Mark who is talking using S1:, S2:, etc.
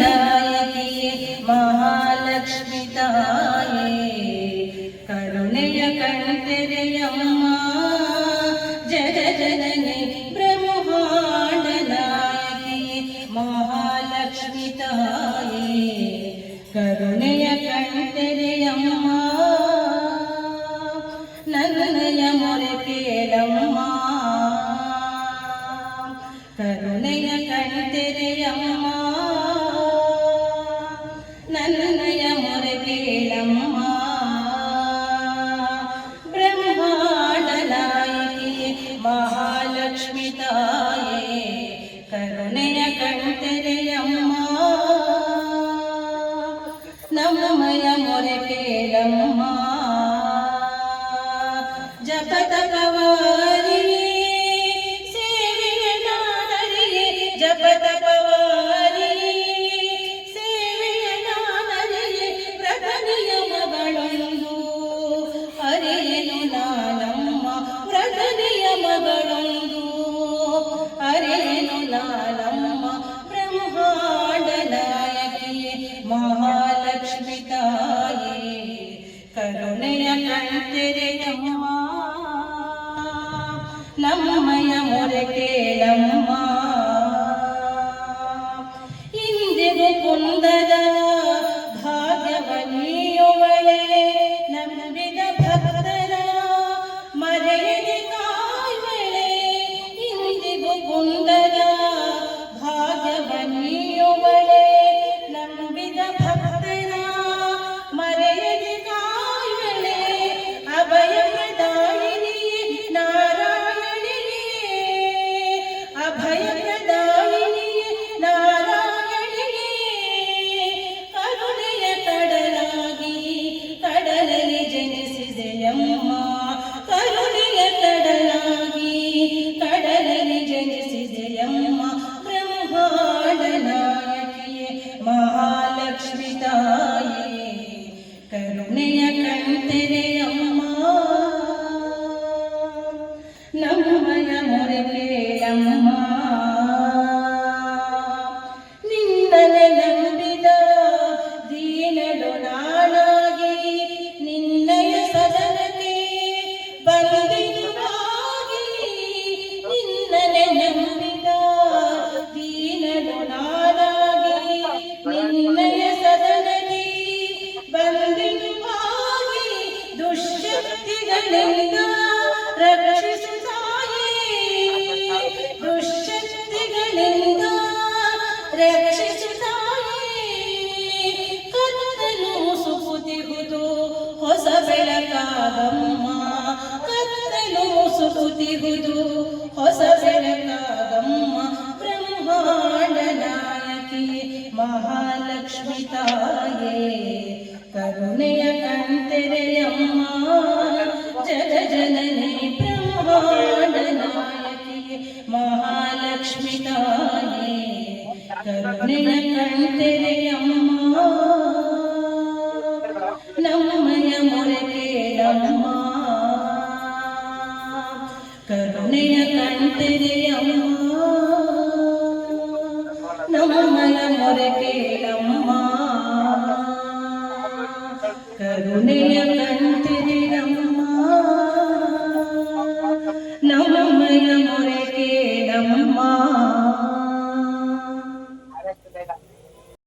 S1: നായകിയെ മഹാലക്ഷ്മി തായേ. കരുണയ കൺതെരയമ്മ ജഗജനനി ബ്രഹ്മാണ്ട നായകിയെ മഹാലക്ഷ്മി തായേ. കരുണയ കൺതെരയമ്മ നന്ദയ മുറി കേളമ്മ കരുണയ കൺതെരയമ്മ జ్ఞానమయ మొరకేలమ్మా జప తపవా ಲಮ್ಮಯ ಮೊರಕೆ ಲಮ್ಮ ಇಂದಿಗೂ ಕುಂದದ ಭಾಗ್ಯವನಿಯುವಳೆ ನಂಬಿದ ಭಕ್ತರ ಮರೆಯ ನಮ್ಮಯ ಮೊರೆ लक्ष्मिताये करुणय कन्तर्यम्मा जगजनने ब्रह्माण्डनायके महालक्ष्मिताये करुणय कन्तर्यम्मा नमय मुरके अम्मा करुणय कन्तर्यम्मा మన మొరకేలమ్మా. కరుణయమ